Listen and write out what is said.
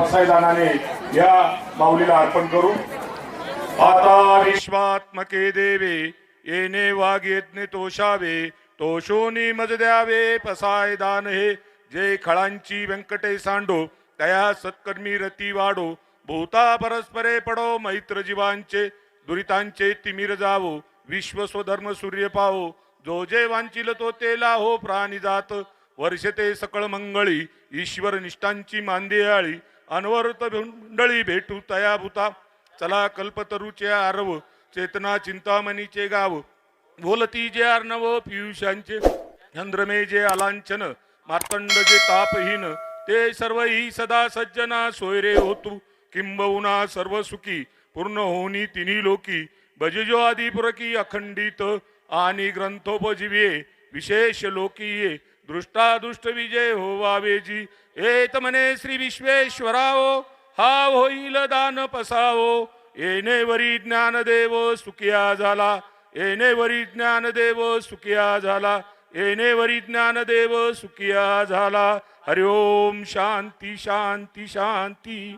पसायदानाने या माऊलीला अर्पण करू. आता विश्वात्मके देवे येणे वाघ यज्ञ तोषावे तोषोनी मज द्यावे पसाय दान हे. जे खळांची व्यंकटे सांडो तया सत्कर्मी रती वाढो भूता परस्परे पडो मैत्र जीवांचे दुरितांचे तिमिर जावो. विश्व स्वधर्म सूर्य पावो. जो जे वांचिल तो ते लाहो प्राणी जात. वर्षते सकळ मंगळी ईश्वर निष्ठांची मांदियाळी अनवरत मंडळी भेटू तया भूता चला कल्पतरूचे आरव चेतना चिंतामणीचे गाव. बोलती जे अर्णव पियुषांचे. चंद्रमे जे अलांचन मार्तंड जे तापहीन. ते सर्व ही सदा सज्जना सोयरे होतू. किंबहुना सर्व सुखी पूर्ण होनी तिन्ही लोकी. बजजो आदिपुरकी अखंडित आणि ग्रंथोपजीवे विशेष लोकीये. दृष्टादृष्ट विजय होवावे एत म्हणे श्री विश्वेश्वराओ हा होईल दान पसावो। येणेवरी ज्ञानदेव सुखिया झाला। येणेवरी ज्ञानदेव सुखिया झाला। येणेवरी ज्ञानदेव सुखिया झाला। हरिओम शांती शांती शांती।